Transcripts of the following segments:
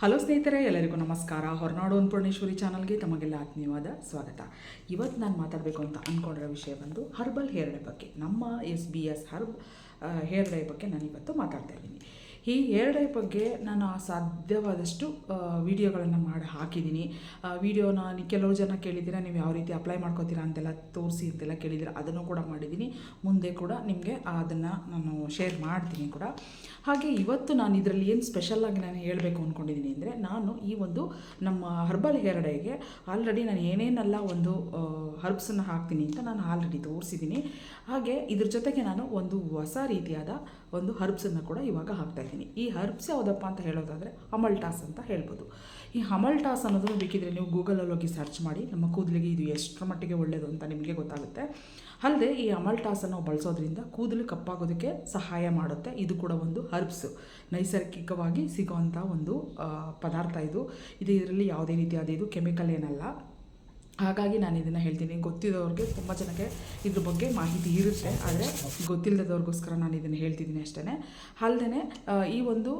Hello ಸ್ನೇಹಿತರೆ, ಎಲ್ಲರಿಗೂ ನಮಸ್ಕಾರ. ಹೊರನಾಡು ಅನ್ನಪೂರ್ಣೇಶ್ವರಿ ಚಾನಲ್ಗೆ ತಮಗೆಲ್ಲ ಆತ್ಮೀಯವಾದ ಸ್ವಾಗತ. ಇವತ್ತು ನಾನು ಮಾತಾಡಬೇಕು ಅಂತ ಅಂದ್ಕೊಂಡಿರೋ ವಿಷಯ ಬಂದು ಹರ್ಬಲ್ ಹೇರ್ ಬಗ್ಗೆ. ನಮ್ಮ S B S herb hair ಬಗ್ಗೆ ನಾನು ಇವತ್ತು ಮಾತಾಡ್ತಾ ಇದ್ದೀನಿ. ಈ ಹೇರ್ ಡೇ ಬಗ್ಗೆ ನಾನು ಸಾಧ್ಯವಾದಷ್ಟು ವಿಡಿಯೋಗಳನ್ನು ಮಾಡಿ, ಹಾಕಿದ್ದೀನಿ. ವಿಡಿಯೋನ ಕೆಲವು ಜನ ಕೇಳಿದ್ದೀರಾ, ನೀವು ಯಾವ ರೀತಿ ಅಪ್ಲೈ ಮಾಡ್ಕೋತೀರಾ ಅಂತೆಲ್ಲ ತೋರಿಸಿ ಅಂತೆಲ್ಲ ಕೇಳಿದ್ದೀರಾ, ಅದನ್ನು ಕೂಡ ಮಾಡಿದ್ದೀನಿ. ಮುಂದೆ ಕೂಡ ನಿಮಗೆ ಅದನ್ನು ನಾನು ಶೇರ್ ಮಾಡ್ತೀನಿ ಕೂಡ. ಹಾಗೆ ಇವತ್ತು ನಾನು ಇದರಲ್ಲಿ ಏನು ಸ್ಪೆಷಲ್ಲಾಗಿ ನಾನು ಹೇಳಬೇಕು ಅಂದ್ಕೊಂಡಿದ್ದೀನಿ ಅಂದರೆ, ನಾನು ಈ ಒಂದು ನಮ್ಮ ಹರ್ಬಲ್ ಹೇರ್ ಆಲ್ರೆಡಿ ನಾನು ಏನೇನೆಲ್ಲ ಒಂದು ಹರ್ಬ್ಸನ್ನು ಹಾಕ್ತೀನಿ ಅಂತ ನಾನು ಆಲ್ರೆಡಿ ತೋರಿಸಿದ್ದೀನಿ. ಹಾಗೆ ಇದ್ರ ಜೊತೆಗೆ ನಾನು ಒಂದು ಹೊಸ ರೀತಿಯಾದ ಒಂದು ಹರ್ಬ್ಸನ್ನು ಕೂಡ ಇವಾಗ ಹಾಕ್ತಾ ಇದ್ದೀನಿ ಈ ಹರ್ಬ್ಸ್ ಯಾವುದಪ್ಪ ಅಂತ ಹೇಳೋದಾದರೆ ಅಮಲ್ಟಾಸ್ ಅಂತ ಹೇಳ್ಬೋದು. ಈ ಅಮಲ್ಟಾಸ್ ಅನ್ನೋದನ್ನು ಬೇಕಿದ್ರೆ ನೀವು ಗೂಗಲಲ್ಲಿ ಹೋಗಿ ಸರ್ಚ್ ಮಾಡಿ. ನಮ್ಮ ಕೂದಲಿಗೆ ಇದು ಎಷ್ಟರ ಮಟ್ಟಿಗೆ ಒಳ್ಳೆಯದು ಅಂತ ನಿಮಗೆ ಗೊತ್ತಾಗುತ್ತೆ. ಅಲ್ಲದೆ ಈ ಅಮಲ್ಟಾಸನ್ನು ನಾವು ಬಳಸೋದ್ರಿಂದ ಕೂದಲು ಕಪ್ಪಾಗೋದಕ್ಕೆ ಸಹಾಯ ಮಾಡುತ್ತೆ. ಇದು ಕೂಡ ಒಂದು ಹರ್ಬ್ಸ್ ನೈಸರ್ಗಿಕವಾಗಿ ಸಿಗುವಂಥ ಒಂದು ಪದಾರ್ಥ ಇದು. ಇದು ಇದರಲ್ಲಿ ಯಾವುದೇ ರೀತಿಯಾದ ಇದು ಕೆಮಿಕಲ್ ಏನಲ್ಲ. ಹಾಗಾಗಿ ನಾನು ಇದನ್ನು ಹೇಳ್ತೀನಿ. ಗೊತ್ತಿದ್ದವ್ರಿಗೆ ತುಂಬ ಜನಕ್ಕೆ ಇದ್ರ ಬಗ್ಗೆ ಮಾಹಿತಿ ಇರುತ್ತೆ. ಆದರೆ ಗೊತ್ತಿಲ್ಲದವ್ರಿಗೋಸ್ಕರ ನಾನು ಇದನ್ನು ಹೇಳ್ತಿದ್ದೀನಿ ಅಷ್ಟೇ ಅಲ್ಲದೆ ಈ ಒಂದು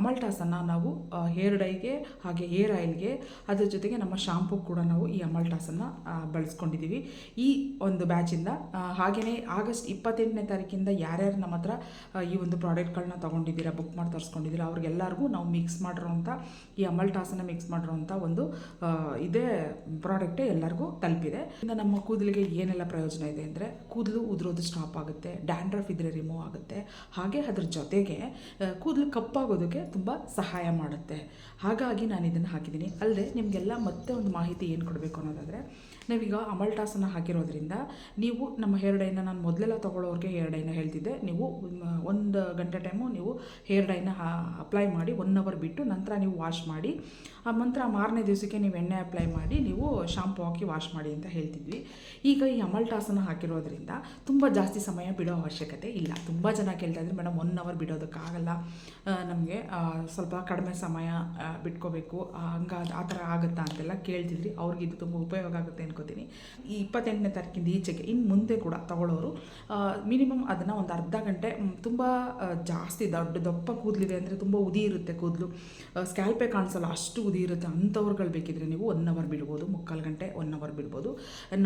ಅಮಲ್ಟಾಸನ್ನು ನಾವು ಹೇರ್ ಡೈಗೆ ಹಾಗೆ ಹೇರ್ ಆಯಿಲ್ಗೆ ಅದ್ರ ಜೊತೆಗೆ ನಮ್ಮ ಶಾಂಪೂ ಕೂಡ ನಾವು ಈ ಅಮಲ್ಟಾಸನ್ನು ಬಳಸ್ಕೊಂಡಿದ್ದೀವಿ ಈ ಒಂದು ಬ್ಯಾಚಿಂದ ಹಾಗೆಯೇ ಆಗಸ್ಟ್ ಇಪ್ಪತ್ತೆಂಟನೇ ತಾರೀಕಿಂದ ಯಾರ್ಯಾರು ನಮ್ಮ ಹತ್ರ ಈ ಒಂದು ಪ್ರಾಡಕ್ಟ್ಗಳನ್ನ ತೊಗೊಂಡಿದ್ದೀರಾ, ಬುಕ್ ಮಾಡಿ ತರಿಸ್ಕೊಂಡಿದ್ದೀರಾ, ಅವ್ರಿಗೆಲ್ಲರಿಗೂ ನಾವು ಮಿಕ್ಸ್ ಮಾಡಿರೋಂಥ ಈ ಅಮಲ್ಟಾಸನ್ನು ಮಿಕ್ಸ್ ಮಾಡಿರೋಂಥ ಒಂದು ಇದೇ ಪ್ರಾಡಕ್ಟೇ ಎಲ್ಲರಿಗೂ ತಲುಪಿದೆ. ಇನ್ನು ನಮ್ಮ ಕೂದಲಿಗೆ ಏನೆಲ್ಲ ಪ್ರಯೋಜನ ಇದೆ ಅಂದರೆ ಕೂದಲು ಉದುರೋದು ಸ್ಟಾಪ್ ಆಗುತ್ತೆ ಡ್ಯಾಂಡ್ರಫ್ ಇದ್ರೆ ರಿಮೂವ್ ಆಗುತ್ತೆ. ಹಾಗೆ ಅದ್ರ ಜೊತೆಗೆ ಕೂದಲು ಕಪ್ಪಾಗೋದಕ್ಕೆ ತುಂಬ ಸಹಾಯ ಮಾಡುತ್ತೆ. ಹಾಗಾಗಿ ನಾನು ಇದನ್ನು ಹಾಕಿದ್ದೀನಿ. ಅಲ್ಲದೆ ನಿಮಗೆಲ್ಲ ಮತ್ತೆ ಒಂದು ಮಾಹಿತಿ ಏನು ಕೊಡಬೇಕು ಅನ್ನೋದಾದರೆ, ನಾವೀಗ ಅಮಲ್ಟಾಸನ್ನು ಹಾಕಿರೋದ್ರಿಂದ ನೀವು ನಮ್ಮ ಹೇರ್ ಡೈನ ನಾನು ಮೊದಲೆಲ್ಲ ತೊಗೊಳ್ಳೋರಿಗೆ ಹೇರ್ ಡೈನ ಹೇಳ್ತಿದ್ದೆ. ನೀವು ಒಂದು ಗಂಟೆ ಟೈಮು ನೀವು ಹೇರ್ ಡೈನ ಅಪ್ಲೈ ಮಾಡಿ ಒನ್ ಅವರ್ ಬಿಟ್ಟು ನಂತರ ನೀವು ವಾಶ್ ಮಾಡಿ, ಆ ನಂತರ ಮಾರನೇ ದಿವಸಕ್ಕೆ ನೀವು ಎಣ್ಣೆ ಅಪ್ಲೈ ಮಾಡಿ, ನೀವು ಶಾಂಪು ಹಾಕಿ ವಾಶ್ ಮಾಡಿ ಅಂತ ಹೇಳ್ತಿದ್ವಿ. ಈಗ ಈ ಅಮಲ್ಟಾಸನ್ನು ಹಾಕಿರೋದ್ರಿಂದ ತುಂಬ ಜಾಸ್ತಿ ಸಮಯ ಬಿಡೋ ಅವಶ್ಯಕತೆ ಇಲ್ಲ. ತುಂಬ ಜನ ಕೇಳ್ತಾ ಇದ್ರು, ಮೇಡಮ್ ಒನ್ ಅವರ್ ಬಿಡೋದಕ್ಕಾಗಲ್ಲ ನಮಗೆ ಸ್ವಲ್ಪ ಕಡಿಮೆ ಸಮಯ ಬಿಟ್ಕೋಬೇಕು. ಹಂಗಾದ, ಆ ಥರ ಆಗುತ್ತಾ? ಅಂತೆಲ್ಲ ಕೇಳ್ತಿದ್ರಿ ಅವ್ರಿಗೆ ಇದು ತುಂಬ ಉಪಯೋಗ ಆಗುತ್ತೆ ಅನ್ಕೋತೀನಿ. ಈ ಇಪ್ಪತ್ತೆಂಟನೇ ತಾರೀಕಿಂದ ಈಚೆಗೆ ಇನ್ನು ಮುಂದೆ ಕೂಡ ತಗೊಳ್ಳೋರು ಮಿನಿಮಮ್ ಅದನ್ನು ಒಂದು ಅರ್ಧ ಗಂಟೆ ತುಂಬ ಜಾಸ್ತಿ ದೊಡ್ಡ, ದಪ್ಪ ಕೂದಲಿದೆ ಅಂದರೆ ತುಂಬ ಉದಿ ಇರುತ್ತೆ ಕೂದಲು. ಸ್ಕ್ಯಾಲ್ಪೇ ಕಾಣಿಸಲ್ಲ, ಅಷ್ಟು ಉದಿ ಇರುತ್ತೆ. ಅಂಥವ್ರುಗಳು ಬೇಕಿದ್ರೆ ನೀವು ಒನ್ ಅವರ್ ಬಿಡ್ಬೋದು ಮುಕ್ಕಾಲು ಗಂಟೆ ಒನ್ ಅವರ್ ಬಿಡ್ಬೋದು.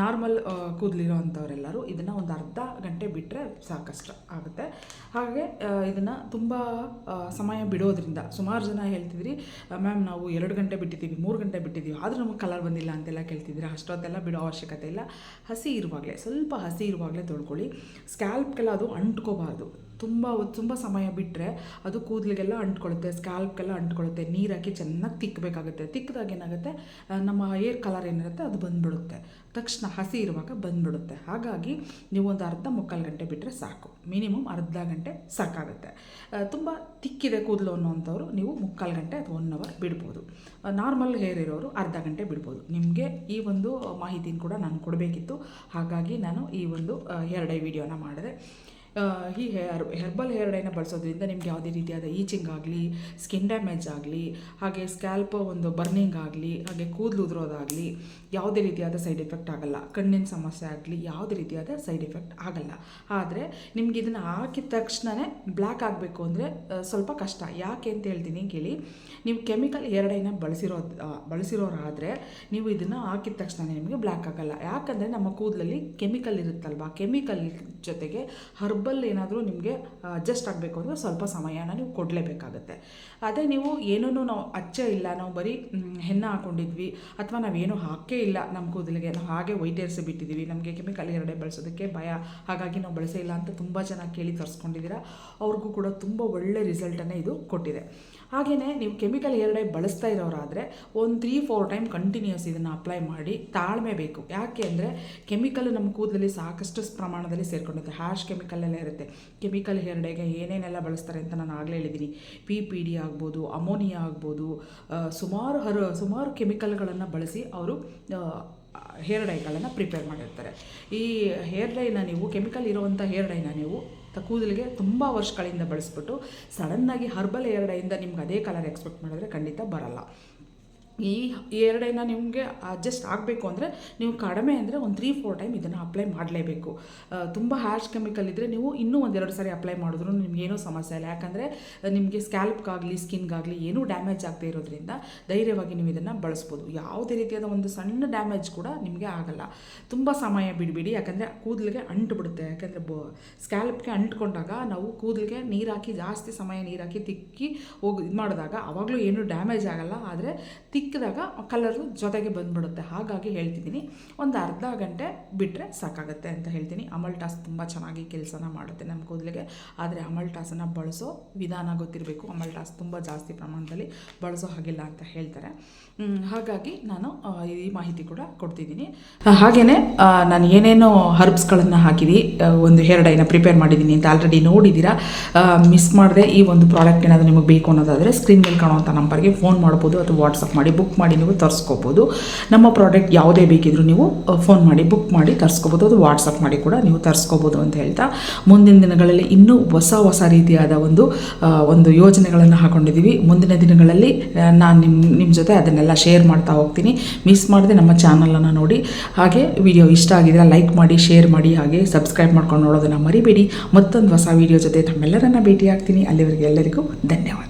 ನಾರ್ಮಲ್ ಕೂದಲಿರೋ ಅಂಥವರೆಲ್ಲರೂ ಇದನ್ನು ಒಂದು ಅರ್ಧ ಗಂಟೆ ಬಿಟ್ಟರೆ ಸಾಕಷ್ಟು ಆಗುತ್ತೆ. ಹಾಗೆ ಇದನ್ನು ತುಂಬ ಸಮಯ ಬಿಡೋದ್ರಿಂದ ಸುಮಾರು ಜನ ಹೇಳ್ತಿದ್ರಿ ಮ್ಯಾಮ್ ನಾವು ಎರಡು ಗಂಟೆ ಬಿಟ್ಟಿದ್ದೀವಿ, ಮೂರು ಗಂಟೆ ಬಿಟ್ಟಿದ್ದೀವಿ, ಆದರೂ ನಮಗೆ ಕಲರ್ ಬಂದಿಲ್ಲ ಅಂತೆಲ್ಲ ಕೇಳ್ತಿದ್ದೀರಿ ಅಷ್ಟೊತ್ತೆಲ್ಲ ಬಿಡೋ ಅವಶ್ಯಕತೆ ಇಲ್ಲ. ಹಸಿ ಇರುವಾಗಲೇ, ಸ್ವಲ್ಪ ಹಸಿ ಇರುವಾಗಲೇ ತೊಳ್ಕೊಳ್ಳಿ. ಸ್ಕ್ಯಾಲ್ಪ್ಗೆಲ್ಲ ಅದು ಅಂಟ್ಕೋಬಾರ್ದು. ತುಂಬ ತುಂಬ ಸಮಯ ಬಿಟ್ಟರೆ ಅದು ಕೂದಲಿಗೆಲ್ಲ ಅಂಟ್ಕೊಳ್ಳುತ್ತೆ ಸ್ಕ್ಯಾಲ್ಪ್ಗೆಲ್ಲ ಅಂಟ್ಕೊಳ್ಳುತ್ತೆ ನೀರು ಹಾಕಿ ಚೆನ್ನಾಗಿ ತಿಕ್ಕಬೇಕಾಗುತ್ತೆ ತಿಕ್ಕಿದಾಗ ಏನಾಗುತ್ತೆ? ನಮ್ಮ ಹೇರ್ ಕಲರ್ ಏನಿರುತ್ತೆ ಅದು ಬಂದುಬಿಡುತ್ತೆ. ತಕ್ಷಣ ಹಸಿ ಇರುವಾಗ ಬಂದ್ಬಿಡುತ್ತೆ. ಹಾಗಾಗಿ ನೀವು ಒಂದು ಅರ್ಧ ಮುಕ್ಕಾಲು ಗಂಟೆ ಬಿಟ್ಟರೆ ಸಾಕು. ಮಿನಿಮಮ್ ಅರ್ಧ ಗಂಟೆ ಸಾಕಾಗುತ್ತೆ. ತುಂಬ ತಿಕ್ಕಿದೆ ಕೂದಲು ಅನ್ನೋವಂಥವ್ರು ನೀವು ಮುಕ್ಕಾಲು ಗಂಟೆ ಅಥವಾ ಒನ್ ಅವರ್ ಬಿಡ್ಬೋದು. ನಾರ್ಮಲ್ ಹೇರ್ ಇರೋರು ಅರ್ಧ ಗಂಟೆ ಬಿಡ್ಬೋದು. ನಿಮಗೆ ಈ ಒಂದು ಮಾಹಿತಿನ ಕೂಡ ನಾನು ಕೊಡಬೇಕಿತ್ತು. ಹಾಗಾಗಿ ನಾನು ಈ ಒಂದು ಎರಡೇ ವಿಡಿಯೋನ ಮಾಡಿದೆ. ಈ ಹೇರ್ ಹೆರ್ಬಲ್ ಹೇರ್ ಡೈನ ಬಳಸೋದ್ರಿಂದ ನಿಮ್ಗೆ ಯಾವುದೇ ರೀತಿಯಾದ ಈಚಿಂಗ್ ಆಗಲಿ ಸ್ಕಿನ್ ಡ್ಯಾಮೇಜ್ ಆಗಲಿ, ಹಾಗೆ ಸ್ಕ್ಯಾಲ್ಪ್ ಒಂದು ಬರ್ನಿಂಗ್ ಆಗಲಿ, ಹಾಗೆ ಕೂದಲು ಉದುರೋದಾಗಲಿ ಯಾವುದೇ ರೀತಿಯಾದ ಸೈಡ್ ಎಫೆಕ್ಟ್ ಆಗಲ್ಲ. ಕಣ್ಣಿನ ಸಮಸ್ಯೆ ಆಗಲಿ ಯಾವುದೇ ರೀತಿಯಾದ ಸೈಡ್ ಎಫೆಕ್ಟ್ ಆಗಲ್ಲ. ಆದರೆ ನಿಮ್ಗೆ ಇದನ್ನು ಹಾಕಿದ ತಕ್ಷಣವೇ ಬ್ಲ್ಯಾಕ್ ಆಗಬೇಕು ಅಂದರೆ ಸ್ವಲ್ಪ ಕಷ್ಟ. ಯಾಕೆ ಅಂತ ಹೇಳ್ತೀನಿ ಕೇಳಿ, ನೀವು ಕೆಮಿಕಲ್ ಹೇರ್ ಬಳಸಿರೋ ಬಳಸಿರೋರಾದರೆ ನೀವು ಇದನ್ನು ಹಾಕಿದ ತಕ್ಷಣ ನಿಮಗೆ ಬ್ಲ್ಯಾಕ್ ಆಗಲ್ಲ. ಯಾಕಂದರೆ ನಮ್ಮ ಕೂದಲಲ್ಲಿ ಕೆಮಿಕಲ್ ಇರುತ್ತಲ್ವಾ? ಕೆಮಿಕಲ್ ಜೊತೆಗೆ ಹರ್ಬಲ್ ಏನಾದರೂ ನಿಮಗೆ ಅಡ್ಜಸ್ಟ್ ಆಗಬೇಕು ಅಂದರೆ ಸ್ವಲ್ಪ ಸಮಯನ ನೀವು ಕೊಡಲೇಬೇಕಾಗತ್ತೆ. ಅದೇ ನೀವು ಏನೂ ನಾವು ಅಚ್ಚೆ ಇಲ್ಲ, ನಾವು ಬರೀ ಹೆಣ್ಣು ಹಾಕೊಂಡಿದ್ವಿ, ಅಥವಾ ನಾವೇನು ಹಾಕೇ ಇಲ್ಲ ನಮ್ಮ ಕೂದಲಿಗೆ, ನಾವು ಹಾಗೆ ವೈಟೇರಿಸಿ ಬಿಟ್ಟಿದ್ದೀವಿ ನಮಗೆ ಕೆಮಿಕಲ್ ಎರಡೇ ಬಳಸೋದಕ್ಕೆ ಭಯ, ಹಾಗಾಗಿ ನಾವು ಬಳಸೇ ಇಲ್ಲ ಅಂತ ತುಂಬ ಜನ ಕೇಳಿ ತರಿಸ್ಕೊಂಡಿದ್ದೀರಾ, ಅವ್ರಿಗೂ ಕೂಡ ತುಂಬ ಒಳ್ಳೆ ರಿಸಲ್ಟನ್ನೇ ಇದು ಕೊಟ್ಟಿದೆ. ಹಾಗೆಯೇ ನೀವು ಕೆಮಿಕಲ್ ಎರಡೇ ಬಳಸ್ತಾ ಇರೋರಾದರೆ ಒಂದು ತ್ರೀ ಫೋರ್ ಟೈಮ್ ಕಂಟಿನ್ಯೂಸ್ ಇದನ್ನು ಅಪ್ಲೈ ಮಾಡಿ ತಾಳ್ಮೆ ಬೇಕು. ಯಾಕೆ ಅಂದರೆ ಕೆಮಿಕಲ್ ನಮ್ಮ ಕೂದಲಲ್ಲಿ ಸಾಕಷ್ಟು ಪ್ರಮಾಣದಲ್ಲಿ ಸೇರಿಕೊಂಡಿದೆ. ಹ್ಯಾಶ್ ಕೆಮಿಕಲ್ ಎಲ್ಲ ಇರುತ್ತೆ. ಕೆಮಿಕಲ್ ಹೇರ್ ಡೈಗೆ ಏನೇನೆಲ್ಲ ಬಳಸ್ತಾರೆ ಅಂತ ನಾನು ಆಗಲೇ ಹೇಳಿದ್ದೀನಿ. ಪಿ ಪಿ ಡಿ ಆಗ್ಬೋದು, ಅಮೋನಿಯಾ ಆಗ್ಬೋದು ಸುಮಾರು ಹರ, ಸುಮಾರು ಕೆಮಿಕಲ್ಗಳನ್ನು ಬಳಸಿ ಅವರು ಹೇರ್ ಡೈಗಳನ್ನು ಪ್ರಿಪೇರ್ ಮಾಡಿರ್ತಾರೆ. ಈ ಹೇರ್ ಡೈನ ನೀವು, ಕೆಮಿಕಲ್ ಇರುವಂಥ ಹೇರ್ ಡೈನ ನೀವು ಕೂದಲಿಗೆ ತುಂಬ ವರ್ಷಗಳಿಂದ ಬಳಸ್ಬಿಟ್ಟು, ಸಡನ್ನಾಗಿ ಹರ್ಬಲ್ ಹೇರ್ ಡೈಯಿಂದ ನಿಮ್ಗೆ ಅದೇ ಕಲರ್ ಎಕ್ಸ್ಪೆಕ್ಟ್ ಮಾಡಿದ್ರೆ ಖಂಡಿತ ಬರಲ್ಲ. ಈ ಎರಡೇನ ನಿಮಗೆ ಅಡ್ಜಸ್ಟ್ ಆಗಬೇಕು ಅಂದರೆ ನೀವು ಕಡಿಮೆ ಅಂದರೆ ಒಂದು ತ್ರೀ ಫೋರ್ ಟೈಮ್ ಇದನ್ನು ಅಪ್ಲೈ ಮಾಡಲೇಬೇಕು. ತುಂಬ ಹ್ಯಾಶ್ ಕೆಮಿಕಲ್ ಇದ್ದರೆ ನೀವು ಇನ್ನೂ ಒಂದೆರಡು ಸಾರಿ ಅಪ್ಲೈ ಮಾಡಿದ್ರು ನಿಮಗೇನೂ ಸಮಸ್ಯೆ ಇಲ್ಲ. ಯಾಕಂದರೆ ನಿಮಗೆ ಸ್ಕ್ಯಾಲ್ಪ್ಗಾಗಲಿ ಸ್ಕಿನ್ಗಾಗಲಿ ಏನೂ ಡ್ಯಾಮೇಜ್ ಆಗದೇ ಇರೋದ್ರಿಂದ ಧೈರ್ಯವಾಗಿ ನೀವು ಇದನ್ನು ಬಳಸ್ಬೋದು. ಯಾವುದೇ ರೀತಿಯಾದ ಒಂದು ಸಣ್ಣ ಡ್ಯಾಮೇಜ್ ಕೂಡ ನಿಮಗೆ ಆಗಲ್ಲ. ತುಂಬ ಸಮಯ ಬಿಡಬೇಡಿ. ಯಾಕಂದರೆ ಕೂದಲಿಗೆ ಅಂಟುಬಿಡುತ್ತೆ ಯಾಕಂದರೆ ಬ ಸ್ಕ್ಯಾಲ್ಪ್ಗೆ ಅಂಟ್ಕೊಂಡಾಗ ನಾವು ಕೂದಲಿಗೆ ನೀರು ಹಾಕಿ ಜಾಸ್ತಿ ಸಮಯ ನೀರು ಹಾಕಿ ತಿಕ್ಕಿ ಹೋಗಿ, ಇದು ಮಾಡಿದಾಗ ಅವಾಗಲೂ ಏನೂ ಡ್ಯಾಮೇಜ್ ಆಗಲ್ಲ. ಆದರೆ ತಿಕ್ಕಿದಾಗ ಕಲರು ಜೊತೆಗೆ ಬಂದ್ಬಿಡುತ್ತೆ. ಹಾಗಾಗಿ ಹೇಳ್ತಿದ್ದೀನಿ, ಒಂದು ಅರ್ಧ ಗಂಟೆ ಬಿಟ್ಟರೆ ಸಾಕಾಗುತ್ತೆ ಅಂತ ಹೇಳ್ತೀನಿ. ಅಮಲ್ ಟಾಸ್ ತುಂಬ ಚೆನ್ನಾಗಿ ಕೆಲಸನ ಮಾಡುತ್ತೆ ನಮ್ಮ ಕೂದಲಿಗೆ. ಆದರೆ ಅಮಲ್ ಟಾಸನ್ನು ಬಳಸೋ ವಿಧಾನ ಗೊತ್ತಿರಬೇಕು. ಅಮಲ್ ಟಾಸ್ ತುಂಬ ಜಾಸ್ತಿ ಪ್ರಮಾಣದಲ್ಲಿ ಬಳಸೋ ಹಾಗಿಲ್ಲ ಅಂತ ಹೇಳ್ತಾರೆ. ಹಾಗಾಗಿ ನಾನು ಈ ಮಾಹಿತಿ ಕೂಡ ಕೊಡ್ತಿದ್ದೀನಿ. ಹಾಗೆಯೇ ನಾನು ಏನೇನೋ ಹರ್ಬ್ಸ್ಗಳನ್ನು ಹಾಕಿದಿ ಒಂದು ಹೇರ್ ಡೈನ ಪ್ರಿಪೇರ್ ಮಾಡಿದ್ದೀನಿ ಅಂತ ಆಲ್ರೆಡಿ ನೋಡಿದ್ದೀರಾ ಮಿಸ್ ಮಾಡದೆ ಈ ಒಂದು ಪ್ರಾಡಕ್ಟ್ ಏನಾದರೂ ನಿಮಗೆ ಬೇಕು ಅನ್ನೋದಾದರೆ ಸ್ಕ್ರೀನ್ ಮೇಲೆ ಕಾಣುವಂಥ ನಂಬರ್ಗೆ ಫೋನ್ ಮಾಡ್ಬೋದು ಅಥವಾ ವಾಟ್ಸಪ್ ಮಾಡಿ. ಬುಕ್ ಮಾಡಿ ನೀವು ತರಿಸ್ಕೋಬೋದು. ನಮ್ಮ ಪ್ರಾಡಕ್ಟ್ ಯಾವುದೇ ಬೇಕಿದ್ರೂ ನೀವು ಫೋನ್ ಮಾಡಿ ಬುಕ್ ಮಾಡಿ ತರಿಸ್ಕೋಬೋದು. ಅದು ವಾಟ್ಸಪ್ ಮಾಡಿ ಕೂಡ ನೀವು ತರಿಸ್ಕೋಬೋದು ಅಂತ ಹೇಳ್ತಾ. ಮುಂದಿನ ದಿನಗಳಲ್ಲಿ ಇನ್ನೂ ಹೊಸ ಹೊಸ ರೀತಿಯಾದ ಒಂದು ಒಂದು ಯೋಜನೆಗಳನ್ನು ಹಾಕೊಂಡಿದ್ದೀವಿ. ಮುಂದಿನ ದಿನಗಳಲ್ಲಿ ನಾನು ನಿಮ್ಮ ನಿಮ್ಮ ಜೊತೆ ಅದನ್ನೆಲ್ಲ ಶೇರ್ ಮಾಡ್ತಾ ಹೋಗ್ತೀನಿ. ಮಿಸ್ ಮಾಡದೆ ನಮ್ಮ ಚಾನಲನ್ನು ನೋಡಿ. ಹಾಗೆ ವಿಡಿಯೋ ಇಷ್ಟ ಆಗಿದ್ರೆ ಲೈಕ್ ಮಾಡಿ ಶೇರ್ ಮಾಡಿ, ಹಾಗೆ ಸಬ್ಸ್ಕ್ರೈಬ್ ಮಾಡ್ಕೊಂಡು ನೋಡೋದನ್ನು ಮರಿಬೇಡಿ. ಮತ್ತೊಂದು ಹೊಸ ವಿಡಿಯೋ ಜೊತೆ ತಮ್ಮೆಲ್ಲರನ್ನ ಭೇಟಿಯಾಗ್ತೀನಿ. ಅಲ್ಲಿವರೆಗೆ ಎಲ್ಲರಿಗೂ ಧನ್ಯವಾದ.